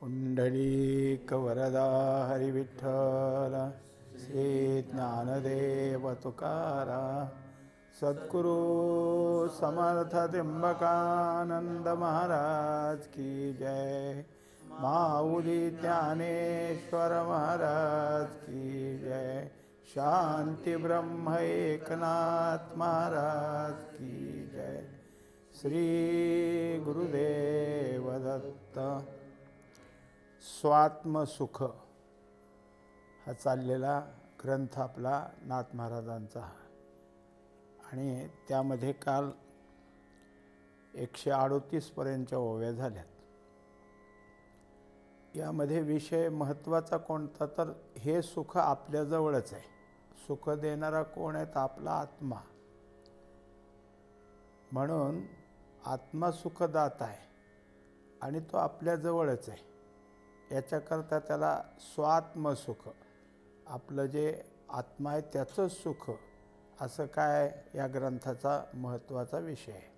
पुंडलीकवरदा हरिविठ्ठल श्री ज्ञानदेव तुकारा सद्गुरु समर्थ त्र्यंबकानंद महाराज की जय। माऊली ज्ञानेश्वर महाराज की जय। शांती ब्रह्म एकनाथ महाराज की जय। श्री गुरुदेव दत्त। स्वात्मसुख हा चाललेला ग्रंथ आपला नाथ महाराजांचा आणि त्यामध्ये काल एकशे अडोतीसपर्यंतच्या ओव्या झाल्यात. यामध्ये विषय महत्त्वाचा कोणता तर हे सुख आपल्याजवळच आहे. सुख देणारा कोण आहे? तर आपला आत्मा. म्हणून आत्मा सुखदाता आहे आणि तो आपल्याजवळच आहे. याच्याकरता त्याला स्वात्मसुख आपलं जे आत्मा आहे त्याचंच सुख असं काय या ग्रंथाचा महत्त्वाचा विषय आहे.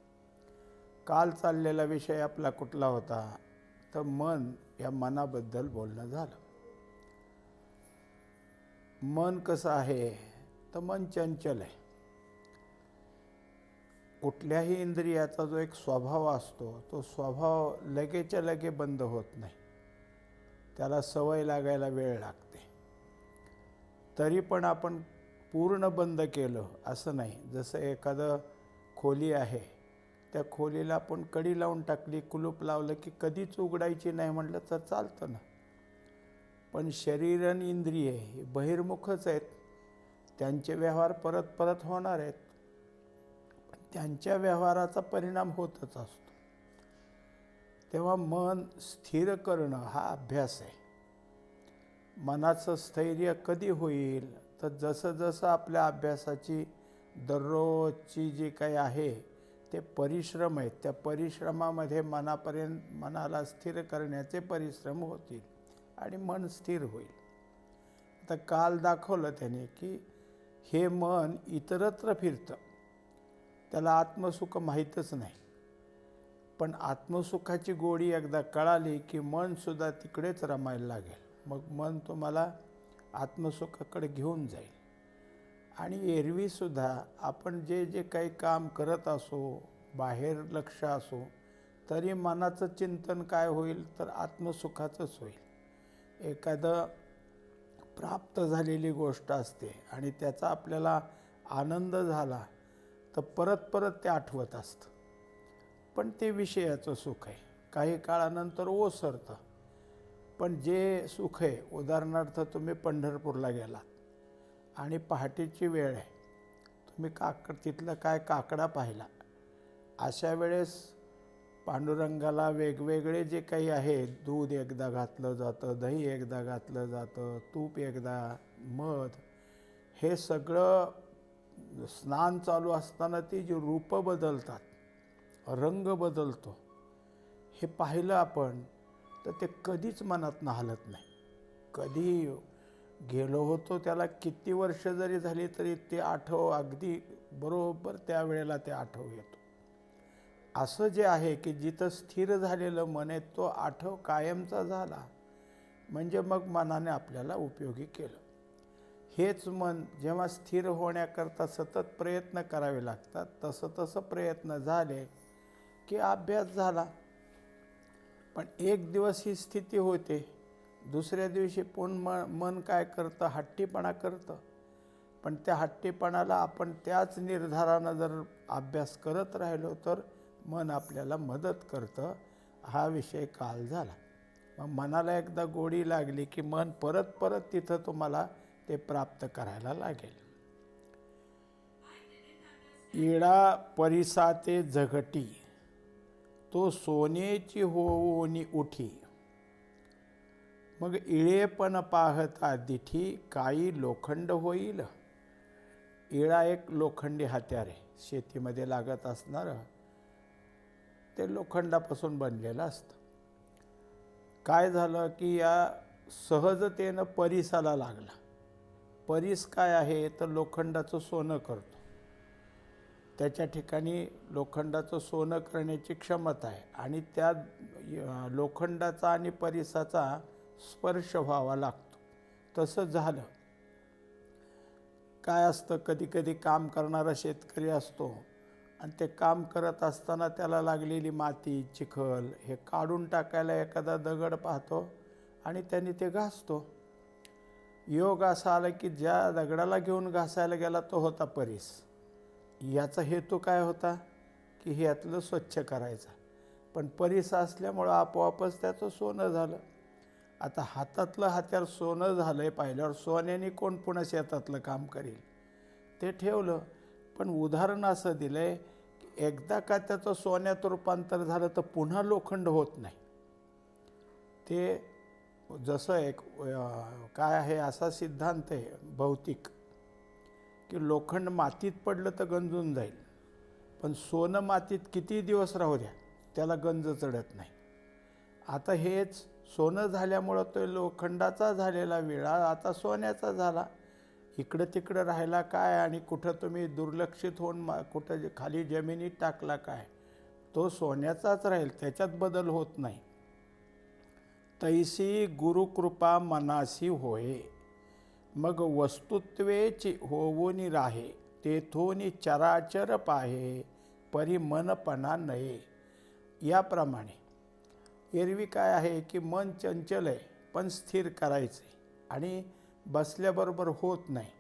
काल चाललेला विषय आपला कुठला होता? तर मन या मनाबद्दल बोलणं झालं. मन कसं आहे? तर मन चंचल आहे. कुठल्याही इंद्रियाचा जो एक स्वभाव असतो तो स्वभाव लगेच्या लगे बंद होत नाही. त्याला सवय लागायला वेळ लागते. तरी पण आपण पूर्ण बंद केलं असं नाही. जसं एखादं खोली आहे त्या खोलीला आपण कडी लावून टाकली कुलूप लावलं की कधीच उघडायची नाही म्हटलं तर चालतं ना. पण शरीर आणि इंद्रिय हे बहिर्मुखच आहेत. त्यांचे व्यवहार परत परत होणार आहेत. त्यांच्या व्यवहाराचा परिणाम होतच असतो. तेव्हा मन स्थिर करणं हा अभ्यास आहे. मनाचं स्थैर्य कधी होईल? तर जसं जसं आपल्या अभ्यासाची दररोजची जी काही आहे ते परिश्रम आहेत. त्या परिश्रमामध्ये मनापर्यंत मनाला स्थिर करण्याचे परिश्रम होतील आणि मन स्थिर होईल. आता काल दाखवलं त्याने की हे मन इतरत्र फिरतं. त्याला आत्मसुख माहीतच नाही. पण आत्मसुखाची गोडी एकदा कळाली की मनसुद्धा तिकडेच रमायला लागेल. मग मन तुम्हाला आत्मसुखाकडे घेऊन जाईल. आणि एरवीसुद्धा आपण जे जे काही काम करत असो बाहेर लक्ष असो तरी मनाचं चिंतन काय होईल? तर आत्मसुखाचंच होईल. एखादं प्राप्त झालेली गोष्ट असते आणि त्याचा आपल्याला आनंद झाला तर परत परत ते आठवत असतं. पण ते विषयाचं सुख आहे. काही काळानंतर ओसरतं. पण जे सुख आहे उदाहरणार्थ तुम्ही पंढरपूरला गेलात आणि पहाटेची वेळ आहे. तुम्ही काकड तिथलं काय काकडा पाहिला? अशा वेळेस पांडुरंगाला वेगवेगळे जे काही आहे दूध एकदा घातलं जातं दही एकदा घातलं जातं तूप एकदा मध हे सगळं स्नान चालू असताना ती जी रूपं बदलतात रंग बदलतो. हे पाहिलं आपण तर ते कधीच मनात हलत नाही. कधी गेलो होतो त्याला किती वर्ष जरी झाली तरी ते आठव अगदी बरोबर त्यावेळेला ते आठव येतो. असं जे आहे की जिथं स्थिर झालेलं मन आहे तो आठव कायमचा झाला. म्हणजे मग मनाने आपल्याला उपयोगी केलं. हेच मन जेव्हा स्थिर होण्याकरता सतत प्रयत्न करावे लागतात तसं तसं प्रयत्न झाले की अभ्यास झाला. पण एक दिवस ही स्थिती होते. दुसऱ्या दिवशी पण म मन काय करतं? हट्टीपणा करतं. पण त्या हट्टीपणाला आपण त्याच निर्धारानं जर अभ्यास करत राहिलो तर मन आपल्याला मदत करतं. हा विषय काल झाला. मग मनाला एकदा गोडी लागली की मन परत परत तिथं तुम्हाला ते प्राप्त करायला लागेल. इडा परिसाते झगटी तो सोनेची होऊनी उठी. मग इळेपण पाहता दिठी काही लोखंड होईल. इळा एक लोखंडी हत्यार आहे. शेतीमध्ये लागत असणारं ते लोखंडापासून बनलेलं असतं. काय झालं की या सहजतेनं परिसाला लागला. परीस काय आहे? तर लोखंडाचं सोनं करतो. त्याच्या ठिकाणी लोखंडाचं सोनं करण्याची क्षमता आहे आणि त्या लोखंडाचा आणि परिसाचा स्पर्श व्हावा लागतो. तसं झालं. काय असतं? कधी कधी काम करणारा शेतकरी असतो आणि ते काम करत असताना त्याला लागलेली माती चिखल हे काढून टाकायला एखादा दगड पाहतो आणि त्याने ते घासतो. योग असा आला की ज्या दगडाला घेऊन घासायला गेला तो होता परीस. याचा हेतू काय होता? की हे यातलं स्वच्छ करायचा. पण परीस असल्यामुळं आपोआपच त्याचं सोनं झालं. आता हातातलं हत्यार सोनं झालं आहे पाहिल्यावर सोन्याने कोण पुन्हा शेतातलं काम करेल? ते ठेवलं. पण उदाहरण असं दिलं आहे की एकदा का त्याचं सोन्यात रूपांतर झालं तर पुन्हा लोखंड होत नाही. ते जसं एक काय आहे असा सिद्धांत आहे भौतिक. की लोखंड मातीत पडलं तर गंजून जाईल. पण सोनं मातीत किती दिवस राहू द्या त्याला गंज चढत नाही. आता हेच सोनं झाल्यामुळं तो लोखंडाचा झालेला विळा आता सोन्याचा झाला. इकडं तिकडं राहिला काय आणि कुठं तुम्ही दुर्लक्षित होऊन मा कुठं खाली जमिनीत टाकला काय तो सोन्याचाच राहील त्याच्यात बदल होत नाही. तैसी गुरुकृपा मनासी होय. मग वस्तुत्वेची होऊन राहे तेथून चराचर पाहे परी मनपणा नये. याप्रमाणे. एरवी काय आहे की मन चंचल आहे पण स्थिर करायचं आहे आणि बसल्याबरोबर होत नाही.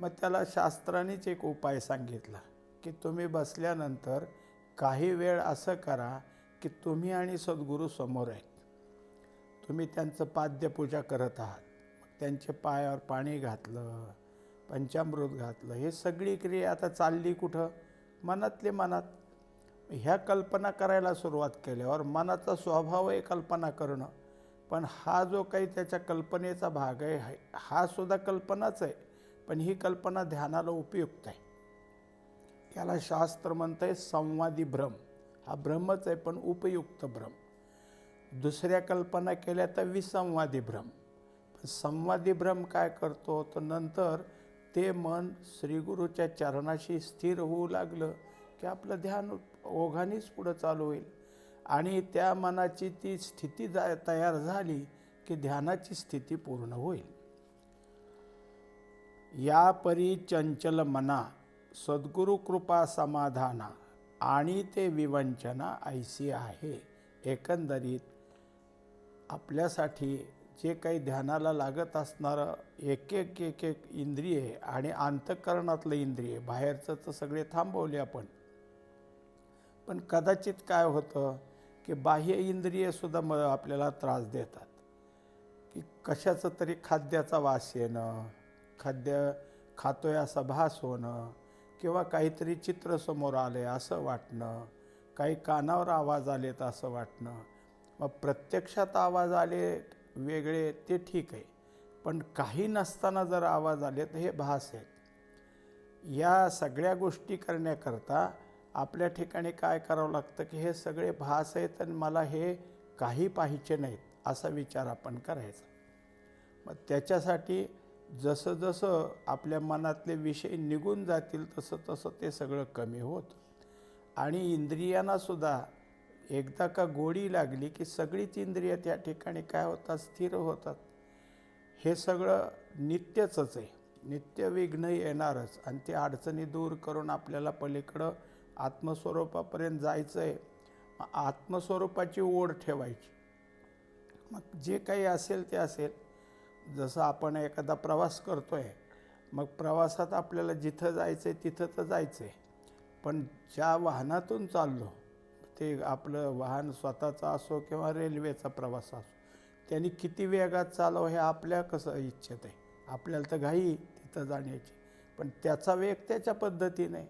मग त्याला शास्त्रानेच एक उपाय सांगितला की तुम्ही बसल्यानंतर काही वेळ असं करा की तुम्ही आणि सद्गुरू समोर आहेत. तुम्ही त्यांचं पाद्यपूजा करत आहात. त्यांच्या पायावर पाणी घातलं पंचामृत घातलं हे सगळी क्रिया आता चालली कुठं? मनातले मनात. ह्या कल्पना करायला सुरुवात केल्यावर मनाचा स्वभाव आहे कल्पना करणं. पण हा जो काही त्याच्या कल्पनेचा भाग आहे हा- सुद्धा कल्पनाच आहे पण ही कल्पना ध्यानाला उपयुक्त आहे. याला शास्त्र म्हणतं आहे संवादी भ्रम. हा भ्रमच आहे पण उपयुक्त भ्रम. दुसऱ्या कल्पना केल्या तर विसंवादी भ्रम. संवादी भ्रम काय करतो तर नंतर ते मन श्रीगुरूच्या चरणाशी स्थिर होऊ लागलं की आपलं ध्यान ओघानेच पुढं चालू होईल. आणि त्या मनाची ती स्थिती जा तयार झाली की ध्यानाची स्थिती पूर्ण होईल. या परी चंचल मना सद्गुरु कृपा समाधाना आणि ते विवंचना ऐसी आहे. एकंदरीत आपल्यासाठी जे काही ध्यानाला लागत असणारं एक एक एक एक इंद्रिय आणि अंतःकरणातलं इंद्रिय बाहेरचं तर सगळे थांबवले आपण. पण कदाचित काय होतं की बाह्य इंद्रियसुद्धा म आपल्याला त्रास देतात. की कशाचं तरी खाद्याचा वास येणं खाद्य खातोय असा भास होणं किंवा काहीतरी चित्र समोर आलं आहे असं वाटणं काही कानावर आवाज आलेत असं वाटणं. मग प्रत्यक्षात आवाज आले वेगळे ते ठीक आहे. पण काही नसताना जर आवाज आले तर हे भास आहेत. या सगळ्या गोष्टी करण्याकरता आपल्या ठिकाणी काय करावं लागतं की हे सगळे भास आहेत आणि मला हे काही पाहिजे नाहीत असा विचार आपण करायचा. मग त्याच्यासाठी जसं जसं आपल्या मनातले विषय निघून जातील तसं तसं ते सगळं कमी होतं. आणि इंद्रियांनासुद्धा एकदा का गोडी लागली की सगळीच इंद्रिय त्या ठिकाणी काय होतात? स्थिर होतात. हे सगळं नित्यच आहे. नित्य विघ्न येणारच आणि ते अडचणी दूर करून आपल्याला पलीकडं आत्मस्वरूपापर्यंत जायचं आहे आत्मस्वरूपाची ओढ ठेवायची. मग जे काही असेल ते असेल. जसं आपण एखादा प्रवास करतो आहे मग प्रवासात आपल्याला जिथं जायचं आहे तिथं तर जायचं आहे पण ज्या वाहनातून चाललो ते आपलं वाहन स्वतःचं असो किंवा रेल्वेचा प्रवास असो त्यांनी किती वेगात चालव हे आपल्या कसं इच्छित आहे. आपल्याला तर घाई तिथं जाण्याची पण त्याचा वेग त्याच्या पद्धतीने.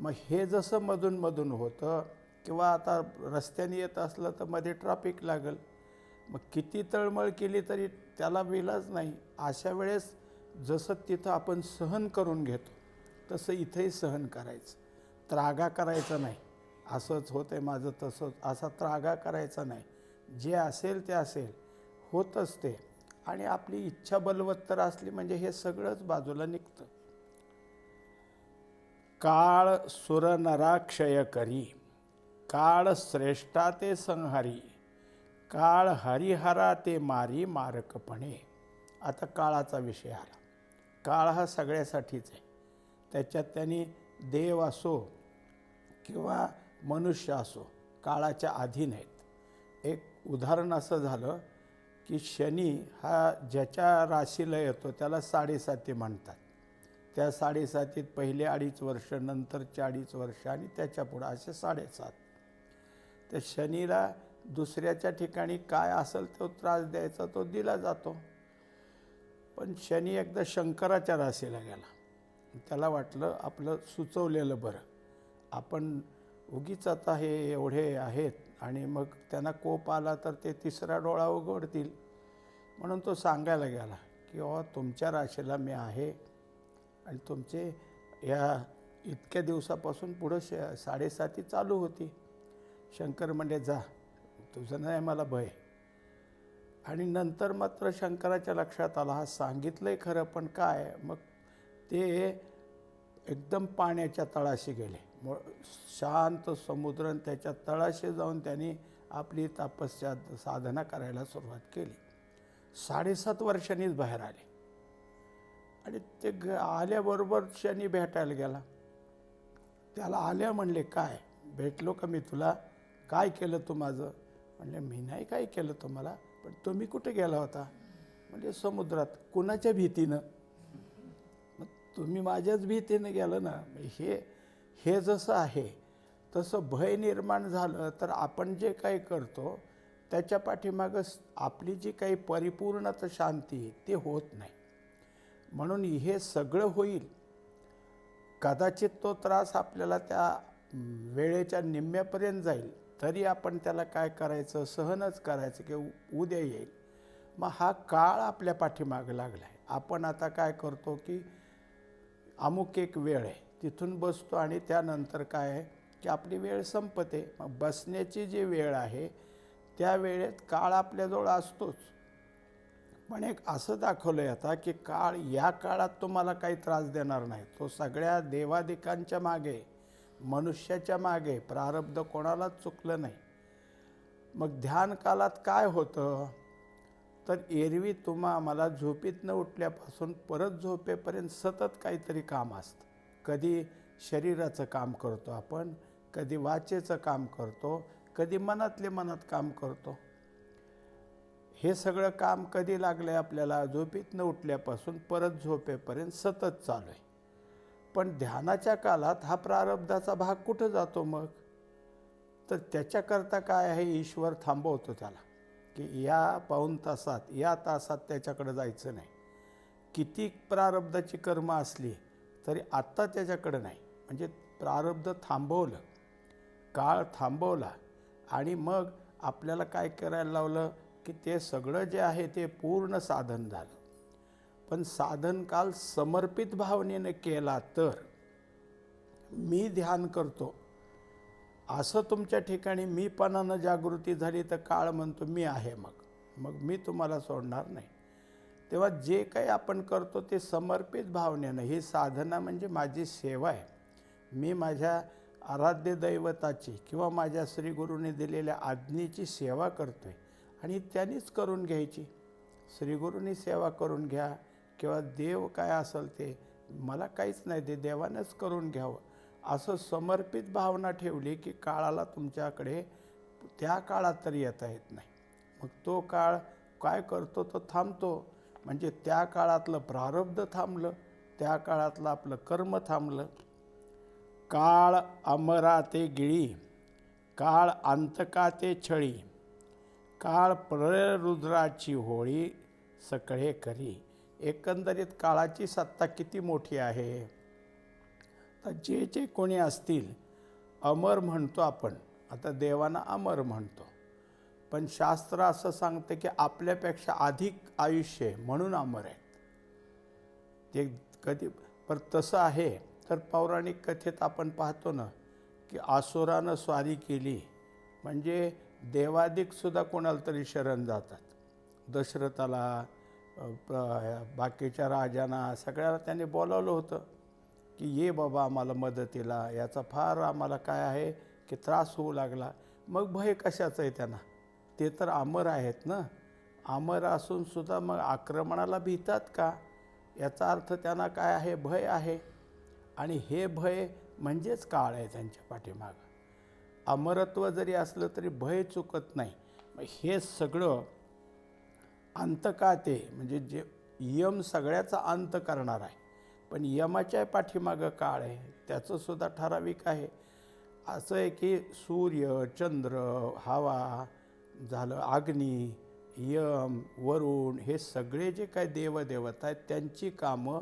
मग हे जसं मधून मधून होतं किंवा आता रस्त्याने येत असलं तर मध्ये ट्रॅफिक लागेल. मग किती तळमळ केली तरी त्याला विलाज नाही. अशा वेळेस जसं तिथं आपण सहन करून घेतो तसं इथंही सहन करायचं. त्रागा करायचा नाही. असंच होतंय माझं तसंच. असा त्रागा करायचा नाही. जे असेल ते असेल. होतच ते. आणि आपली इच्छा बलवत्तर असली म्हणजे हे सगळंच बाजूला निघतं. काळ सुरनराक्षय करी. काळ श्रेष्ठा ते संहारी. काळ हरिहरा ते मारी मारकपणे. आता काळाचा विषय आला. काळ हा सगळ्यासाठीच आहे. त्याच्यात त्यांनी देव असो किंवा मनुष्य असो काळाच्या अधीन आहेत एक उदाहरण असं झालं की शनी हा ज्याच्या राशीला येतो त्याला साडेसाती म्हणतात. त्या साडेसातीत पहिले अडीच वर्ष नंतरचे अडीच वर्ष आणि त्याच्या पुढं असे साडेसात. त्या शनीला दुसऱ्याच्या ठिकाणी काय असेल तो त्रास द्यायचा तो दिला जातो. पण शनी एकदा शंकराच्या राशीला गेला. त्याला वाटलं आपलं सुचवलेलं बरं. आपण उगीच आता हे एवढे आहेत आणि मग त्यांना कोप आला तर ते तिसरा डोळा उघडतील. म्हणून तो सांगायला गेला की अहो तुमच्या राशीला मी आहे आणि तुमचे या इतक्या दिवसापासून पुढं श साडेसाती चालू होती. शंकर म्हणजे जा तुझं नाही मला भय. आणि नंतर मात्र शंकराच्या लक्षात आला हा सांगितलं आहे खरं पण काय? मग ते एकदम पाण्याच्या तळाशी गेले. शांत समुद्र आणि त्याच्या तळाशी जाऊन त्यांनी आपली तपस्या साधना करायला सुरुवात केली. साडेसात वर्षांनीच बाहेर आले. आणि ते ग आल्याबरोबर शनी भेटायला गेला. त्याला आल्या म्हणले काय? भेटलो का मी तुला? काय केलं तू माझं? म्हणले मी नाही काय केलं तुम्हाला पण तुम्ही कुठे गेला होता? म्हणजे समुद्रात कुणाच्या भीतीनं? मग तुम्ही माझ्याच भीतीनं गेलं ना. हे हे जसं आहे तसं भय निर्माण झालं तर आपण जे काही करतो त्याच्या पाठीमागं आपली जी काही परिपूर्णत शांती ती होत नाही. म्हणून हे सगळं होईल. कदाचित तो त्रास आपल्याला त्या वेळेच्या निम्म्यापर्यंत जाईल. तरी आपण त्याला काय करायचं सहनच करायचं की उद्या येईल. मग हा काळ आपल्या पाठीमागं लागला आहे आपण आता काय करतो की अमुक एक वेळ आहे. तिथून बसतो आणि त्यानंतर काय आहे की आपली वेळ संपते. मग बसण्याची जी वेळ आहे त्या वेळेत काळ आपल्याजवळ असतोच. पण एक असं दाखवलं आहे आता की काळ या काळात तुम्हाला काही त्रास देणार नाही. तो सगळ्या देवादिकांच्या मागे मनुष्याच्या मागे प्रारब्ध कोणालाच चुकलं नाही. मग ध्यान कालात काय होतं? तर एरवी तुम्हा मला झोपीत उठल्यापासून परत झोपेपर्यंत सतत काहीतरी काम असतं. कधी शरीराचं काम करतो आपण कधी वाचेचं काम करतो कधी मनातले मनात काम करतो. हे सगळं काम कधी लागलं आहे आपल्याला? झोपीतनं न उठल्यापासून परत झोपेपर्यंत सतत चालू आहे. पण ध्यानाच्या काळात हा प्रारब्धाचा भाग कुठं जातो मग? तर त्याच्याकरता काय आहे? ईश्वर थांबवतो त्याला की या पाऊन तासात या तासात त्याच्याकडं जायचं नाही. किती प्रारब्धाची कर्म असली तरी आत्ता त्याच्याकडं नाही. म्हणजे प्रारब्ध थांबवलं काळ थांबवला आणि मग आपल्याला काय करायला लावलं की ते सगळं जे आहे ते पूर्ण साधन झालं. पण साधन काल समर्पित भावनेनं केला तर मी ध्यान करतो. असं तुमच्या ठिकाणी मीपणानं जागृती झाली तर काळ म्हणतो मी आहे मग. मग मी तुम्हाला सोडणार नाही. तेव्हा जे काही आपण करतो ते समर्पित भावनेनं. ही साधना म्हणजे माझी सेवा आहे. मी माझ्या आराध्य दैवताची किंवा माझ्या श्रीगुरूने दिलेल्या आज्ञेची सेवा करतो आहे आणि त्यांनीच करून घ्यायची. श्रीगुरूंनी सेवा करून घ्या किंवा देव काय असेल ते मला काहीच नाही ते देवानंच करून घ्यावं. असं समर्पित भावना ठेवली की काळाला तुमच्याकडे त्या काळात तरी येता येत नाही. मग तो काळ काय करतो तो थांबतो. म्हणजे त्या काळातलं प्रारब्ध थांबलं त्या काळातलं आपलं कर्म थांबलं. काळ अमरा ते गिळी काळ अंतका ते छळी काळ प्ररुद्राची होळी सकळे करी. एकंदरीत काळाची सत्ता किती मोठी आहे? तर जे जे कोणी असतील अमर म्हणतो आपण. आता देवांना अमर म्हणतो. पण शास्त्र असं सांगतं की आपल्यापेक्षा अधिक आयुष्य आहे म्हणून अमर आहेत ते कधी पण तसं आहे तर पौराणिक कथेत आपण पाहतो ना की आसुरानं स्वारी केली म्हणजे देवादिकसुद्धा कोणाला तरी शरण जातात. दशरथाला बाकीच्या राजांना सगळ्याला त्यांनी बोलावलं होतं की ये बाबा आम्हाला मदतीला याचा फार आम्हाला काय आहे की त्रास होऊ लागला. मग भय कशाचं आहे त्यांना? ते तर अमर आहेत ना? अमर असून सुद्धा मग आक्रमणाला भीतात का? याचा अर्थ त्यांना काय आहे? भय आहे. आणि हे भय म्हणजेच काळ आहे त्यांच्या पाठीमागं. अमरत्व जरी असलं तरी भय चुकत नाही. मग हे सगळं अंत ते? म्हणजे जे यम सगळ्याचा अंत करणार आहे. पण यमाच्या पाठीमागं काळ आहे. त्याचं सुद्धा ठराविक आहे. असं आहे की सूर्य चंद्र हवा झालं अग्नी यम वरुण हे सगळे जे काही देवदेवता आहेत त्यांची कामं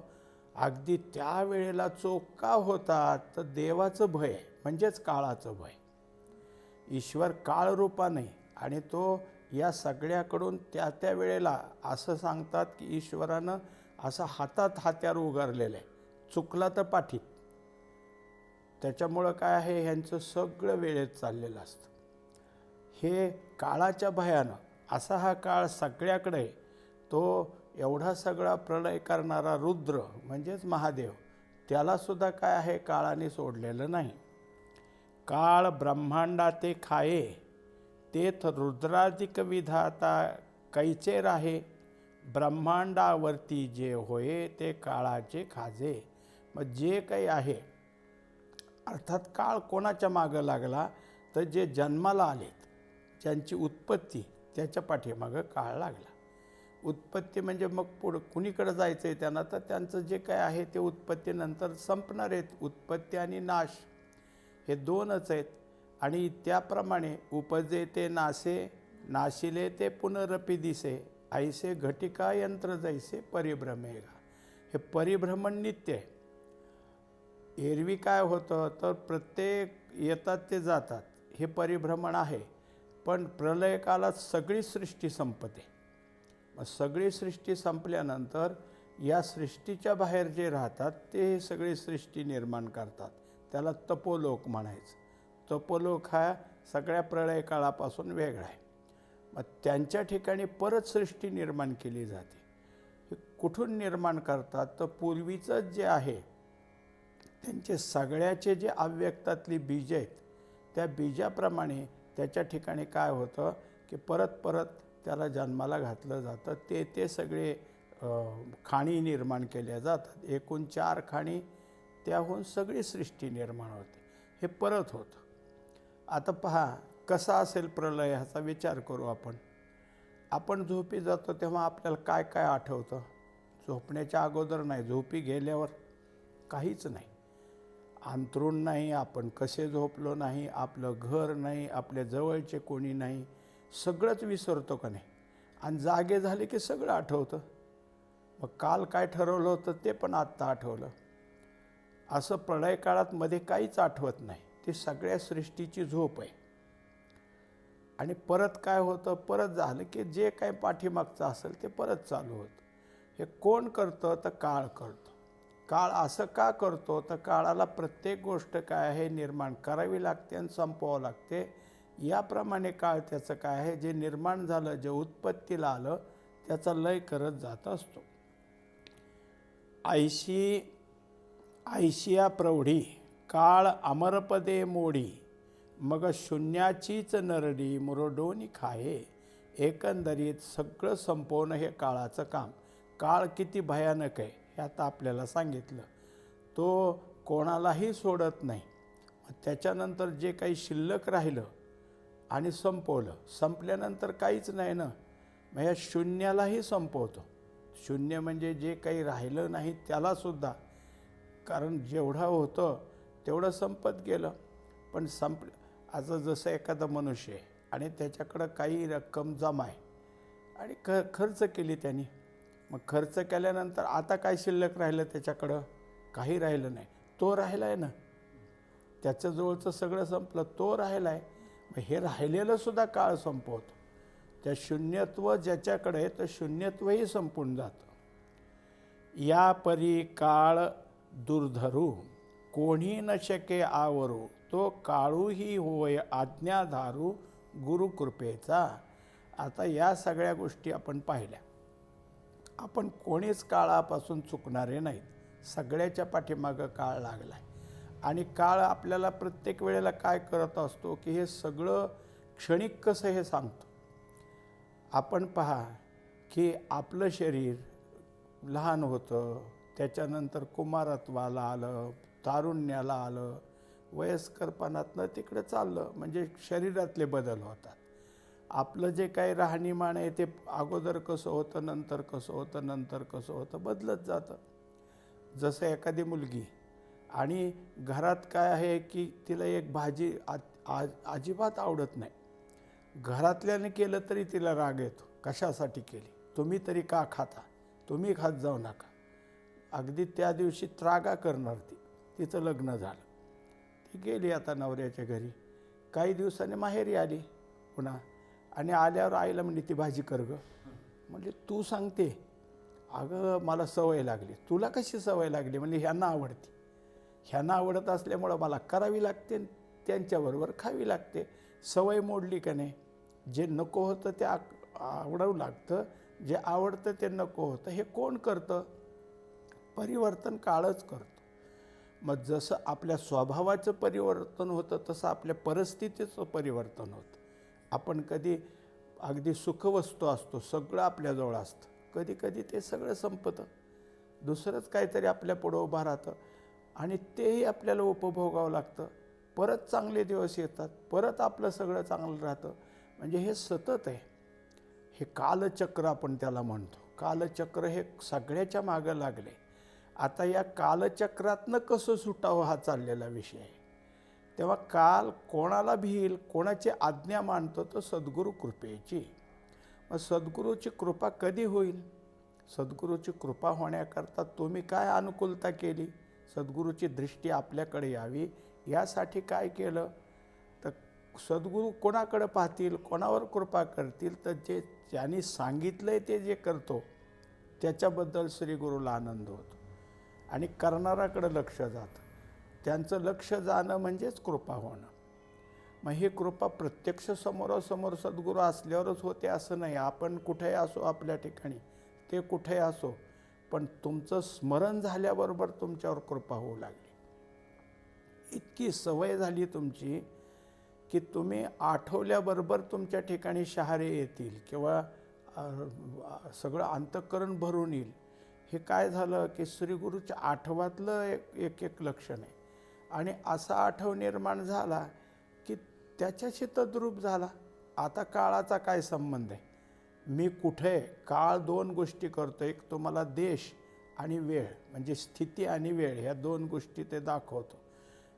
अगदी त्या वेळेला होतात. तर देवाचं भय आहे, म्हणजेच काळाचं भय. ईश्वर काळरूपाने आणि तो या सगळ्याकडून त्या त्या वेळेला असं सांगतात की ईश्वरानं असं हातात हात्यार उगारलेलं आहे. चुकला तर पाठीत. त्याच्यामुळं काय आहे? ह्यांचं सगळं वेळेत चाललेलं असतं. हे काळाच्या भयानं असा हा काळ सगळ्याकडे तो एवढा सगळा प्रलय करणारा रुद्र म्हणजेच महादेव त्यालासुद्धा काय आहे काळाने सोडलेलं नाही. काळ ब्रह्मांडा ते खाये तेथ रुद्राधिक विधाता कैचे राहे ब्रह्मांडावरती जे होये ते काळाचे खाजे मग जे काही आहे. अर्थात काळ कोणाच्या मागं लागला? तर जे जन्माला आलेत. ज्यांची उत्पत्ती त्याच्या पाठीमागं काळ लागला. उत्पत्ती म्हणजे मग पुढं कुणीकडं जायचं आहे त्यांना? तर त्यांचं जे काय आहे ते उत्पत्तीनंतर संपणार आहेत. उत्पत्ती आणि नाश हे दोनच आहेत. आणि त्याप्रमाणे उपजे ते नासे नाशिले ते पुनरपी दिसे ऐसे घटिका यंत्र जैसे परिभ्रमेगा हे परिभ्रमण नित्य आहे. एरवी काय होतं? तर प्रत्येक येतात ते जातात. हे परिभ्रमण आहे. पण प्रलय काळात सगळी सृष्टी संपते. मग सगळी सृष्टी संपल्यानंतर या सृष्टीच्या बाहेर जे राहतात ते हे सगळी सृष्टी निर्माण करतात. त्याला तपोलोक म्हणायचं. तपोलोक हा सगळ्या प्रलय काळापासून वेगळा आहे. मग त्यांच्या ठिकाणी परत सृष्टी निर्माण केली जाते. हे कुठून निर्माण करतात? तर पूर्वीचं जे आहे त्यांचे सगळ्याचे जे अव्यक्तातली बीज आहेत त्या बीजाप्रमाणे त्याच्या ठिकाणी काय होतं की परत परत त्याला जन्माला घातलं जातं. ते ते सगळे खाणी निर्माण केल्या जातात. एकूण चार खाणी त्याहून सगळी सृष्टी निर्माण होते. हे परत होतं. आता पहा कसा असेल प्रलय ह्याचा विचार करू आपण. आपण झोपी जातो तेव्हा आपल्याला काय काय आठवतं? झोपण्याच्या अगोदर नाही झोपी गेल्यावर काहीच नाही. अंथरूण नाही आपण कसे झोपलो नाही आपलं घर नाही आपल्या जवळचे कोणी नाही सगळंच विसरतो का नाही? आणि जागे झाले की सगळं आठवतं. मग काल काय ठरवलं होतं ते पण आत्ता आठवलं. असं प्रलय काळात मध्ये काहीच आठवत नाही. ती सगळ्या सृष्टीची झोप आहे. आणि परत काय होतं? परत झालं की जे काय पाठीमागचं असेल ते परत चालू होतं. हे कोण करतं? तर काळ करतं. काळ असं का करतो? तर काळाला प्रत्येक गोष्ट काय आहे निर्माण करावी लागते आणि संपवावं लागते. याप्रमाणे काळ त्याचं काय आहे? जे निर्माण झालं जे उत्पत्तीला आलं त्याचा लय करत जात असतो. ऐशी ऐशिया प्रौढी काळ अमरपदे मोडी मग शून्याचीच नरडी मुरडोनी खाये. एकंदरीत सगळं संपवणं हे काळाचं काम. काळ किती भयानक आहे. हे आता आपल्याला सांगितलं. तो कोणालाही सोडत नाही. त्याच्यानंतर जे काही शिल्लक राहिलं आणि संपवलं संपल्यानंतर काहीच नाही ना. मग या शून्यालाही संपवतो. शून्य म्हणजे जे काही राहिलं नाही त्यालासुद्धा कारण जेवढं होतं तेवढं संपत गेलं. पण संप आता जसं एखादा मनुष्य आहे आणि त्याच्याकडं काही रक्कम जमा आहे आणि ख खर्च केली त्यांनी. मग खर्च केल्यानंतर आता काय शिल्लक राहिलं त्याच्याकडं? काही राहिलं नाही. तो राहिला आहे ना त्याच्याजवळचं सगळं संपलं तो राहिला आहे मग हे राहिलेलं सुद्धा काळ संपवतो. त्या शून्यत्व ज्याच्याकडे आहे तर शून्यत्वही संपून जातं. या परी काळ दुर्धरू कोणी न शके आवरू तो काळूही होय आज्ञाधारू गुरुकृपेचा. आता या सगळ्या गोष्टी आपण पाहिल्या. आपण कोणीच काळापासून चुकणारे नाहीत. सगळ्याच्या पाठीमागं काळ लागला आहे आणि काळ आपल्याला प्रत्येक वेळेला काय करत असतो की हे सगळं क्षणिक कसं हे सांगतो? आपण पहा की आपलं शरीर लहान होतं त्याच्यानंतर कुमारत्वाला आलं तारुण्याला आलं वयस्करपणातनं तिकडे चाललं म्हणजे शरीरातले बदल होतात. आपलं जे काही राहणीमान आहे ते अगोदर कसं होतं नंतर कसं होतं नंतर कसं होतं बदलत जातं. जसं एखादी मुलगी आणि घरात काय आहे की तिला एक भाजी आ, आ, अजिबात आवडत नाही. घरातल्याने केलं तरी तिला राग येतो. कशासाठी केली? तुम्ही तरी का खाता? तुम्ही खात जाऊ नका. अगदी त्या दिवशी त्रागा करणार ती. तिचं लग्न झालं. ती गेली आता नवऱ्याच्या घरी. काही दिवसांनी माहेरी आली पुन्हा. आणि आल्यावर आईला म्हणली ती भाजी कर ग. म्हणजे तू सांगते. अगं मला सवय लागली. तुला कशी सवय लागली? म्हणजे ह्यांना आवडते. ह्यांना आवडत असल्यामुळं मला करावी लागते त्यांच्याबरोबर खावी लागते. सवय मोडली का नाही? जे नको होतं ते आ आवडावं लागतं जे आवडतं ते नको होतं हे कोण करतं? परिवर्तन काळच करतो. मग जसं आपल्या स्वभावाचं परिवर्तन होतं तसं आपल्या परिस्थितीचं परिवर्तन होतं. आपण कधी अगदी सुखवस्तू असतो सगळं आपल्याजवळ असतं. कधी कधी ते सगळं संपतं. दुसरंच काहीतरी आपल्या पुढं उभं राहतं आणि तेही आपल्याला उपभोगावं लागतं. परत चांगले दिवस येतात परत आपलं सगळं चांगलं राहतं. म्हणजे हे सतत आहे. हे कालचक्र आपण त्याला म्हणतो. कालचक्र हे सगळ्याच्या मागं लागले आता या कालचक्रातनं कसं सुटावं हा चाललेला विषय आहे. तेव्हा काल कोणाला भिईल कोणाची आज्ञा मानतो तर सद्गुरू कृपेची. मग सद्गुरूची कृपा कधी होईल? सद्गुरूची कृपा होण्याकरता तुम्ही काय अनुकूलता केली? सद्गुरूची दृष्टी आपल्याकडे यावी यासाठी काय केलं? तर सद्गुरू कोणाकडे पाहतील कोणावर कृपा करतील? तर जे ज्यांनी सांगितलं आहे ते जे करतो त्याच्याबद्दल श्रीगुरूला आनंद होतो. आणि करणाराकडं लक्ष जातं. त्यांचं लक्ष जाणं म्हणजेच कृपा होणं. मग ही कृपा प्रत्यक्ष समोरासमोर सद्गुरू असल्यावरच होते असं नाही. आपण कुठेही असो आपल्या ठिकाणी ते कुठेही असो पण तुमचं स्मरण झाल्याबरोबर तुमच्यावर कृपा होऊ लागली. इतकी सवय झाली तुमची की तुम्ही आठवल्याबरोबर तुमच्या ठिकाणी शहारे येतील किंवा सगळं अंतःकरण भरून येईल. हे काय झालं की श्रीगुरूच्या आठवातलं एक एक एक लक्षण आहे. आणि असा आठव निर्माण झाला की त्याच्याशी तद्रूप झाला. आता काळाचा काय संबंध आहे? मी कुठे काळ दोन गोष्टी करतो. एक तुम्हाला देश आणि वेळ म्हणजे स्थिती आणि वेळ ह्या दोन गोष्टी ते दाखवतो.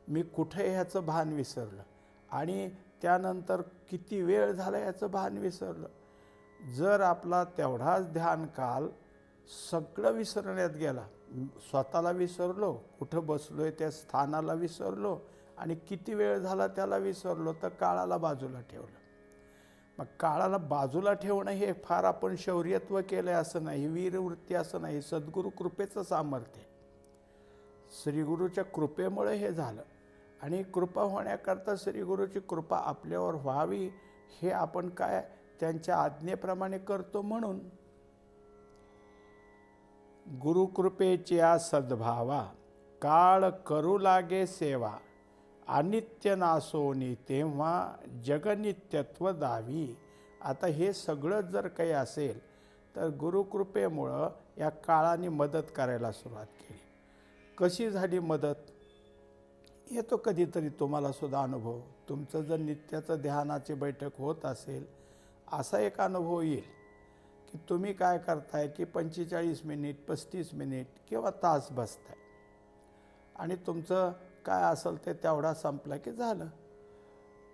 मी कुठे ह्याचं भान विसरलं? आणि त्यानंतर किती वेळ झाला याचं भान विसरलं? जर आपला तेवढाच ध्यान काल सगळं विसरण्यात गेला स्वतःला विसरलो कुठं बसलो आहे त्या स्थानाला विसरलो आणि किती वेळ झाला त्याला विसरलो तर काळाला बाजूला ठेवलं. मग काळाला बाजूला ठेवणं हे फार आपण शौर्यत्व केलं आहे असं नाही वीरवृत्ती असं नाही सद्गुरू कृपेचं सामर्थ्य. श्रीगुरूच्या कृपेमुळे हे झालं आणि कृपा होण्याकरता श्रीगुरूची कृपा आपल्यावर व्हावी हे आपण काय त्यांच्या आज्ञेप्रमाणे करतो म्हणून गुरुकृपेच्या सद्भावा काळ करू लागे सेवा अनित्य नासोनी तेव्हा जगनित्यत्व दावी. आता हे सगळं जर काही असेल तर गुरुकृपेमुळं या काळाने मदत करायला सुरुवात केली. कशी झाली मदत? येतो कधीतरी तुम्हाला सुद्धा अनुभव. तुमचं जर नित्याचं ध्यानाची बैठक होत असेल असा एक अनुभव येईल. की तुम्ही काय करताय की पंचेचाळीस मिनिट पस्तीस मिनिट किंवा तास बसताय. आणि तुमचं काय असेल ते तेवढा संपला की झालं.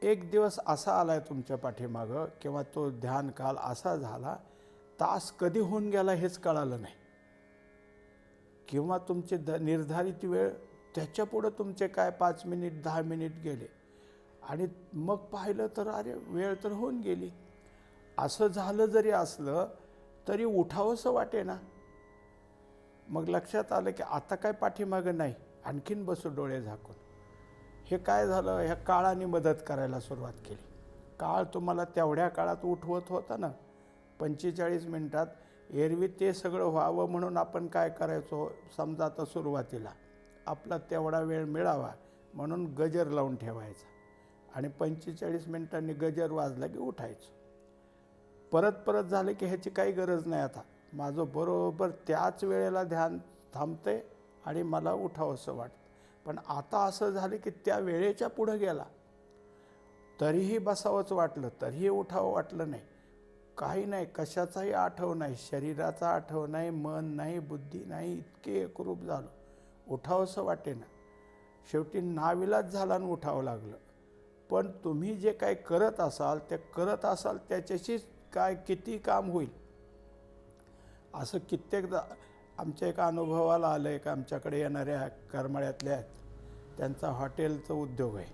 एक दिवस असा आला आहे तुमच्या पाठीमागं किंवा तो ध्यान काल असा झाला तास कधी होऊन गेला हेच कळालं नाही. किंवा तुमचे द निर्धारित वेळ त्याच्यापुढं तुमचे काय पाच मिनिट दहा मिनिट गेले. आणि मग पाहिलं तर अरे वेळ तर होऊन गेली. असं झालं जरी असलं तरी उठावंसं वाटे ना. मग लक्षात आलं की आता काय पाठीमागं नाही आणखीन बसू डोळे झाकून. हे काय झालं? ह्या काळाने मदत करायला सुरुवात केली. काळ तुम्हाला तेवढ्या काळात उठवत होता ना. पंचेचाळीस मिनटात एरवी ते सगळं व्हावं म्हणून आपण काय करायचो? समजा आता सुरुवातीला. आपला तेवढा वेळ मिळावा म्हणून गजर लावून ठेवायचा आणि पंचेचाळीस मिनिटांनी गजर वाजला की उठायचं. परत परत झालं की ह्याची काही गरज नाही आता. माझं बरोबर त्याच वेळेला ध्यान थांबते आणि मला उठावंसं वाटतं. पण आता असं झालं की त्या वेळेच्या पुढं गेला. तरीही बसावंच वाटलं तरीही उठावं वाटलं नाही. काही नाही कशाचाही आठव नाही शरीराचा आठव नाही मन नाही बुद्धी नाही इतके एकरूप झालं. उठावंसं वाटेना. शेवटी नाविलाच झाला आणि उठावं लागलं. पण तुम्ही जे काय करत असाल ते करत असाल त्याच्याशीच काय किती काम होईल? असं कित्येकदा आमच्या एका अनुभवाला आलं आहे का आमच्याकडे येणाऱ्या करमाळ्यातल्या आहेत. त्यांचा हॉटेलचं उद्योग आहे.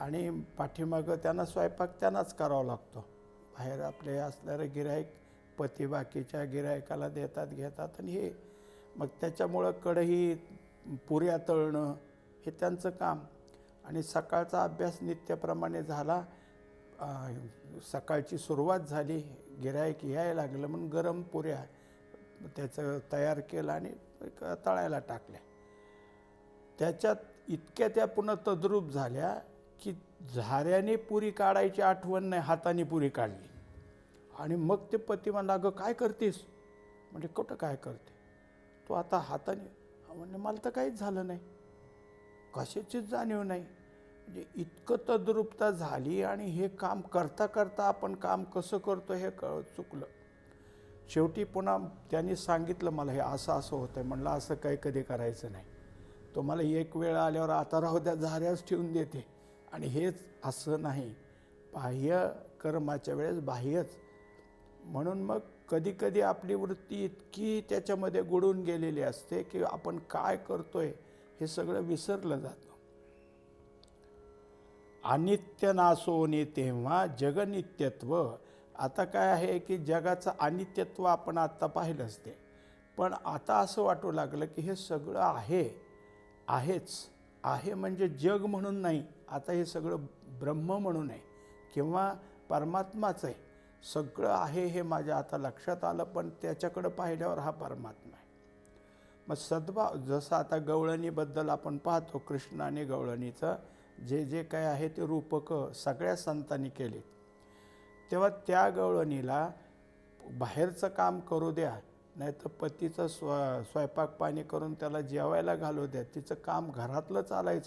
आणि पाठीमागं त्यांना स्वयंपाक त्यांनाच करावा लागतो. बाहेर आपले असणारे गिराईक पती बाकीच्या गिरायकाला देतात घेतात आणि हे मग त्याच्यामुळं कढई पुऱ्या तळणं हे त्यांचं काम. आणि सकाळचा अभ्यास नित्यप्रमाणे झाला सकाळची सुरुवात झाली गिरायक यायला लागलं म्हणून गरम पुऱ्या त्याचं तयार केलं आणि तळायला टाकल्या. त्याच्यात इतक्या त्या पुन्हा तद्रूप झाल्या की झाऱ्याने पुरी काढायची आठवण नाही हाताने पुरी काढली. आणि मग ते पती म्हणला अगं काय करतेस? म्हणजे कुठं काय करते? तू आता हाताने म्हणजे मला तर काहीच झालं नाही. कशाचीच जाणीव नाही. म्हणजे इतकं तद्रुपता झाली आणि हे काम करता करता आपण काम कसं करतो हे कळ चुकलं. शेवटी पुन्हा त्यांनी सांगितलं मला हे असं असं होतं आहे म्हणलं असं काही कधी करायचं नाही. तो मला एक वेळ आल्यावर आता राहू त्या झाऱ्याच ठेवून देते. आणि हेच असं नाही. बाह्य कर्माच्या वेळेस बाह्यच. म्हणून मग कधीकधी आपली वृत्ती इतकी त्याच्यामध्ये गुडून गेलेली असते की आपण काय करतोय हे सगळं विसरलं जातं. अनित्य नासोने तेव्हा जगनित्यत्व. आता काय आहे की जगाचं अनित्यत्व आपण आत्ता पाहिलं असते पण आता असं वाटू लागलं की हे सगळं आहे. आहेच. आहे म्हणजे जग म्हणून नाही. आता हे सगळं ब्रह्म म्हणून आहे. किंवा परमात्माच आहे. सगळं आहे हे माझ्या आता लक्षात आलं पण त्याच्याकडं पाहिल्यावर हा परमात्मा आहे. मग सद्भाव जसं आता गवळणीबद्दल आपण पाहतो कृष्ण आणि गवळणीचं जे जे काय आहे ते रूपकं सगळ्या संतांनी केले. तेव्हा त्या गवळणीला बाहेरचं काम करू द्या नाही तर पतीचं स्व स्वयंपाक पाणी करून त्याला जेवायला घालू द्या तिचं काम घरातलं चालायचं.